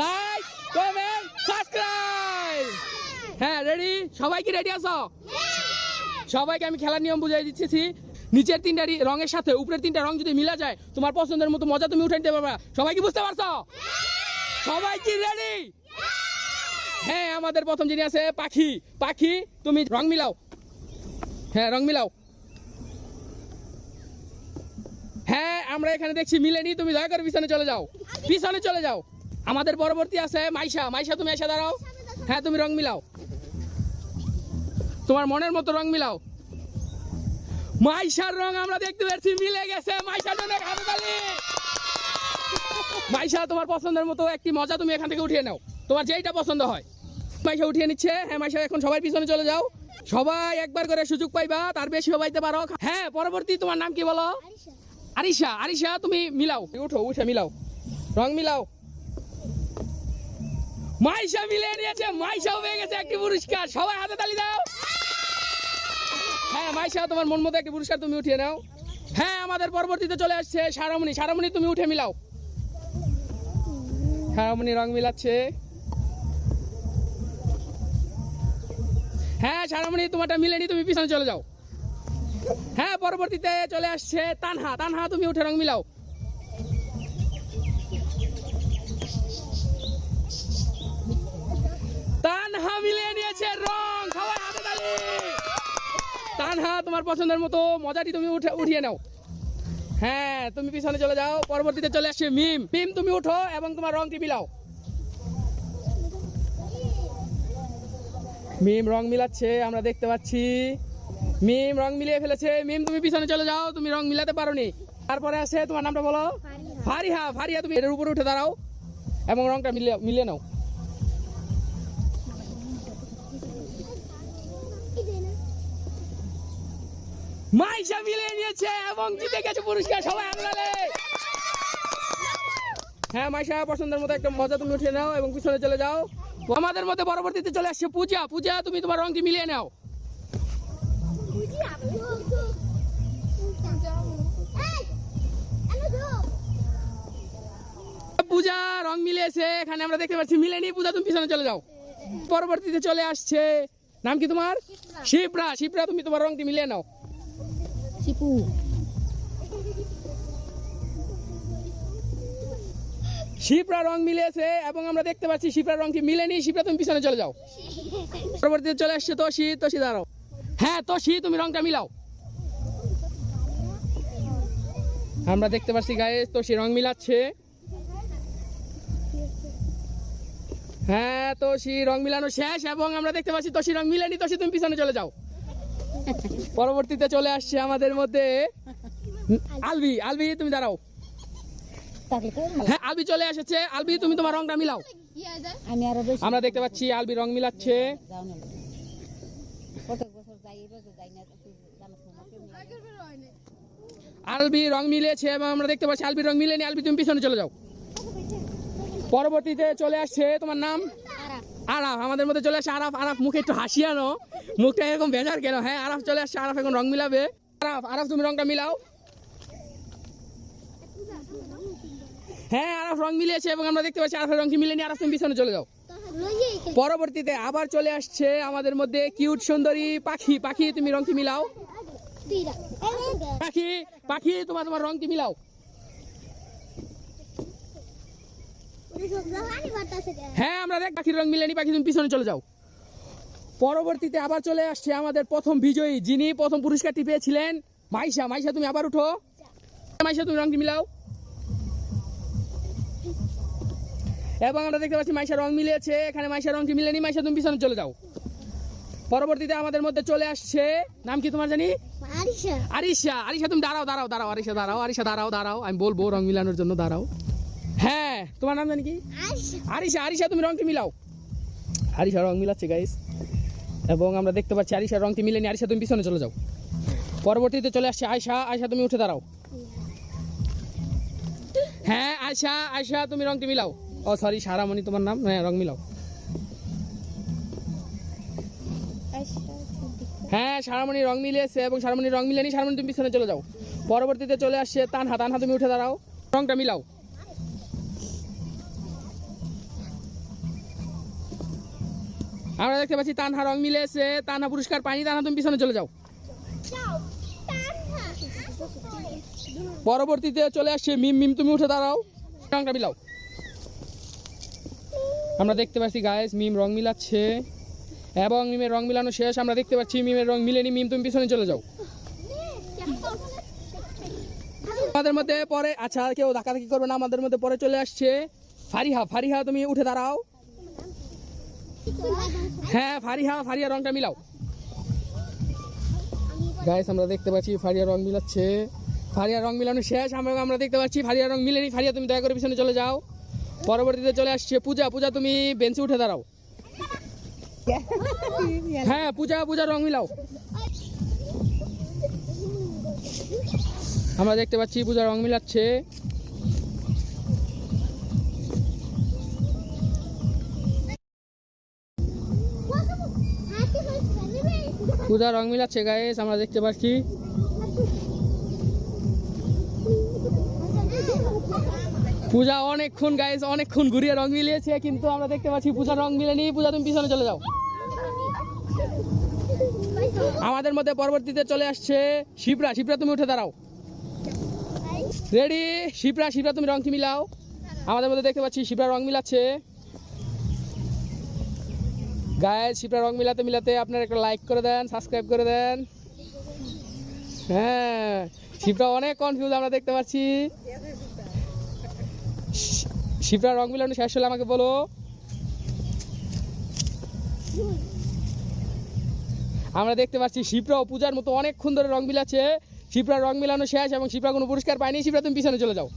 Like comment subscribe হ্যাঁ ready সবাই কি রেডি আছো সবাইকে আমি খেলার নিয়ম বুঝাই দিচ্ছি নিচের তিনটা রঙের সাথে উপরের তিনটা রং যদি মিলা যায় তোমার পছন্দের মতো মজা তুমি উঠে নিতে পারবে। সবাই কি বুঝতে পারছ? সবাই কি রেডি হ্যাঁ আমাদের প্রথম যিনি আছে পাখি। পাখি তুমি রং মিলাও। হ্যাঁ রং মিলাও। হ্যাঁ আমরা এখানে দেখছি মিলেনি তুমি দয়া করে পিছনে চলে যাও। পিছনে চলে যাও। আমাদের পরবর্তী আছে মাইশা। মাইশা, তুমি এসে দাঁড়াও। হ্যাঁ তুমি রং মিলাও। তোমার মনের মতো রং মিলাও। মাইশার রং আমরা দেখতে পাচ্ছি মিলে গেছে। মাইশার জন্য হাততালি। মাইশা, তোমার পছন্দের মতো একটি মজা তুমি এখান থেকে উঠিয়ে নাও। তোমার যেইটা পছন্দ হয়। মাইশা উঠিয়ে নিচ্ছে। হ্যাঁ মাইশা, এখন সবাই পিছনে চলে যাও। সবাই একবার করে সুযোগ পাইবা, তার বেশি পাইতে পারো। হ্যাঁ পরবর্তী তোমার নাম কি বলো? আরিশা। আরিশা তুমি মিলাও। উঠো, উঠে মিলাও। রং মিলাও। মাইশা মিলে নিয়েছে মাইশাও পেয়ে গেছে একটি পুরস্কার। সবাই হাতে তালি দাও। হ্যাঁ মাইশা, তোমার মন মতো একটি পুরস্কার তুমি উঠিয়ে নাও। হ্যাঁ আমাদের পরবর্তীতে চলে আসছে সারামণি। সারামণি, তুমি উঠে মিলাও। সারামণি রং মিলাচ্ছে। হ্যাঁ সারামণি, তোমারটা মিলেনি, তুমি পিছনে চলে যাও। হ্যাঁ পরবর্তীতে চলে আসছে তানহা। তানহা, তুমি উঠে রং মিলাও। তানহা তোমার পছন্দের মতো মজাটি তুমি উঠে উঠিয়ে নাও। হ্যাঁ তুমি পিছনে চলে যাও পরবর্তীতে চলে আসছে মিম। মিম তুমি উঠো এবং তোমার রংটি মিলাও মিম রং মিলাচ্ছে আমরা দেখতে পাচ্ছি। মিম রং মিলিয়ে ফেলেছে। মিম তুমি পিছনে চলে যাও তুমি রং মিলাতে পারোনি। তারপরে আছে তোমার নামটা বলো? ফারিহা ফারিহা তুমি এর উপরে উঠে দাঁড়াও এবং রংটা মিলিয়ে মিলিয়ে নাও। মাইশা মিলিয়ে নিয়েছে এবং জিতে গেছে পুরস্কার, সবাই আমলালে হ্যাঁ মাইশা পছন্দের মতো একটা মজা তুমি উঠে নাও এবং পিছনে চলে যাও। আমাদের মধ্যে পরবর্তীতে চলে আসছে পূজা। পূজা, তুমি তোমার রংটি মিলিয়ে নাও। পূজা, রং মিলিয়েছে। এখানে আমরা দেখতে পাচ্ছি মিলেনি। পূজা, তুমি পিছনে চলে যাও। পরবর্তীতে চলে আসছে। নাম কি তোমার? শিপ্রা। শিপ্রা, তুমি তোমার রংটি মিলিয়ে নাও। শিপু শিপ্রা রং মিলিয়েছে এবং আমরা দেখতে পাচ্ছি শিপ্রা রংটি মিলেনি। শিপ্রা, তুমি পিছনে চলে যাও। পরবর্তীতে চলে আসছে তোষি তোষি দাঁড়াও। হ্যাঁ তোষি তুমি রংটা মিলাও। আমরা দেখতে পাচ্ছি গায়ে তোষি রং মিলাচ্ছে। হ্যাঁ তোষি রং মিলানো শেষ এবং আমরা দেখতে পাচ্ছি তোষি রং মিলেনি। তোষি তুমি পিছনে চলে যাও। পরবর্তীতে চলে আসছে আমাদের মধ্যে আলবি আলবি, তুমি দাঁড়াও। হ্যাঁ আলবি চলে এসেছে। আলবি, তুমি তোমার রংটা মিলাও। আমরা দেখতে পাচ্ছি আলবি রং মিলাচ্ছে। আলবি রং মিলেছে এবং আমরা দেখতে পাচ্ছি আলবি রং মিলেনি। আলবি, তুমি পিছনে চলে যাও। পরবর্তীতে চলে আসছে তোমার নাম? আরাফ, আমাদের মধ্যে চলে আসে আরাফ। আরাফ, মুখে একটু হাসিয়ানো মুখটা এরকম বেজার কেন? হ্যাঁ আরাফ চলে আসছে আরাফ এখন রং মিলাবে। আরাফ আরাফ, তুমি রংটা মিলাও। হ্যাঁ আরাফ রং মিলিয়েছে এবং আমরা দেখতে পাচ্ছি আরাফের রংটি মিলেনি। আরাফ, তুমি পিছনে চলে যাও। পরবর্তীতে আবার চলে আসছে আমাদের মধ্যে কিউট সুন্দরী পাখি। পাখি, তুমি রংটি মিলাও? পাখি পাখি, তোমার তোমার রংটি মিলাও? হ্যাঁ আমরা দেখ পাখির রং মিলেনি পাখি তুমি পিছনে চলে যাও। পরবর্তীতে আবার চলে আসছে আমাদের প্রথম বিজয়ী যিনি প্রথম পুরস্কারটি পেয়েছিলেন। মাইশা মাইশা তুমি আবার উঠো। মাইশা তুমি রংটি মিলাও। এবং আমরা দেখতে পাচ্ছি মাইশা রং মিলিয়েছে এখানে মাইশা রংটি মিলেনি মাইশা তুমি পিছনে চলে যাও। পরবর্তীতে আমাদের মধ্যে চলে আসছে নাম কি তোমার জানি? আরিশা আরিশা তুমি দাঁড়াও দাঁড়াও দাঁড়াও আরিশা দাঁড়াও আরিশা দাঁড়াও দাঁড়াও আমি বলব রং মিলানোর জন্য দাঁড়াও। হ্যাঁ তোমার নাম জানি কি? আরিশা। আরিশা তুমি রংটি মিলাও। আরিশা রং মিলাচ্ছে গাইস এবং আমরা দেখতে পাচ্ছি আরিশা রংটি মিলেনি। আরিশা তুমি পিছনে চলে যাও। পরবর্তীতে চলে আসছে আয়শা। আয়শা তুমি উঠে দাঁড়াও। হ্যাঁ আয়শা আয়শা তুমি রংটি মিলাও। ও সরি সারামণি তোমার নাম? হ্যাঁ রং মিলাও। হ্যাঁ সারামণি রং মিলিয়েছে এবং সারামণি রং মিলেনি। সারামণি তুমি পিছনে চলে যাও। পরবর্তীতে চলে আসছে তানহা। তানহা তুমি উঠে দাঁড়াও। রংটা মিলাও। আমরা দেখতে পাচ্ছি তানহা রং মিলেছে। তানহা পুরস্কার পাইনি তানহা, তুমি পিছনে চলে যাও। পরবর্তীতে চলে আসছে মিম। মিম, তুমি উঠে দাঁড়াও। রংটা মিলাও। আমরা দেখতে পাচ্ছি গায়েস মিম রং মিলাচ্ছে। এবং মিমের রং মিলানো শেষ। আমরা দেখতে পাচ্ছি মিমের রং মিলেনি। মিম, তুমি পিছনে চলে যাও। আমাদের মধ্যে পরে আচ্ছা কেউ ধাক্কাধাক্কি করবে না। আমাদের মধ্যে পরে চলে আসছে ফারিহা। ফারিহা, তুমি উঠে দাঁড়াও। হ্যাঁ ফারিহা ফারিয়া রংটা মিলাও। গাইস আমরা দেখতে পাচ্ছি ফারিয়া রং মিলাচ্ছে। ফারিয়া রং মিলানো শেষ, আমরা আমরা দেখতে পাচ্ছি ফারিয়া রং মিলেনি। ফারিয়া তুমি দয়া করে পিছনে চলে যাও। পরবর্তীতে চলে আসছে পূজা। পূজা, তুমি বেঞ্চে উঠে দাঁড়াও। হ্যাঁ পূজা পূজা রং মিলাও। আমরা দেখতে পাচ্ছি পূজা রং মিলাচ্ছে। পূজা রং মিলাচ্ছে গাইস আমরা দেখতে পাচ্ছি। পূজা অনেকক্ষণ গাইস অনেকক্ষণ ঘুরিয়ে রং মিলিয়েছে, কিন্তু আমরা দেখতে পাচ্ছি পূজা রং মিলেনি। পূজা, তুমি পিছনে চলে যাও। আমাদের মধ্যে পরবর্তীতে চলে আসছে শিপ্রা। শিপ্রা, তুমি উঠে দাঁড়াও। রেডি শিপ্রা শিপ্রা, তুমি রং মিলাও। আমাদের মধ্যে দেখতে পাচ্ছি শিপ্রা রং মিলাচ্ছে। গায়ে শিপ্রা রং মিলাতে মিলাতে আপনারা একটা লাইক করে দেন সাবস্ক্রাইব করে দেন। হ্যাঁ শিপ্রা অনেক কনফিউজ আমরা দেখতে পাচ্ছি। শি- শিপ্রা রং মিলানো শেষ হলে আমাকে বলো। আমরা দেখতে পাচ্ছি শিপ্রা ও পূজার মতো অনেকক্ষণ ধরে রং মিলাচ্ছে। শিপ্রা রং মিলানো শেষ এবং শিপ্রা কোনো পুরস্কার পায়নি। শিপ্রা তুমি পিছনে চলে যাও।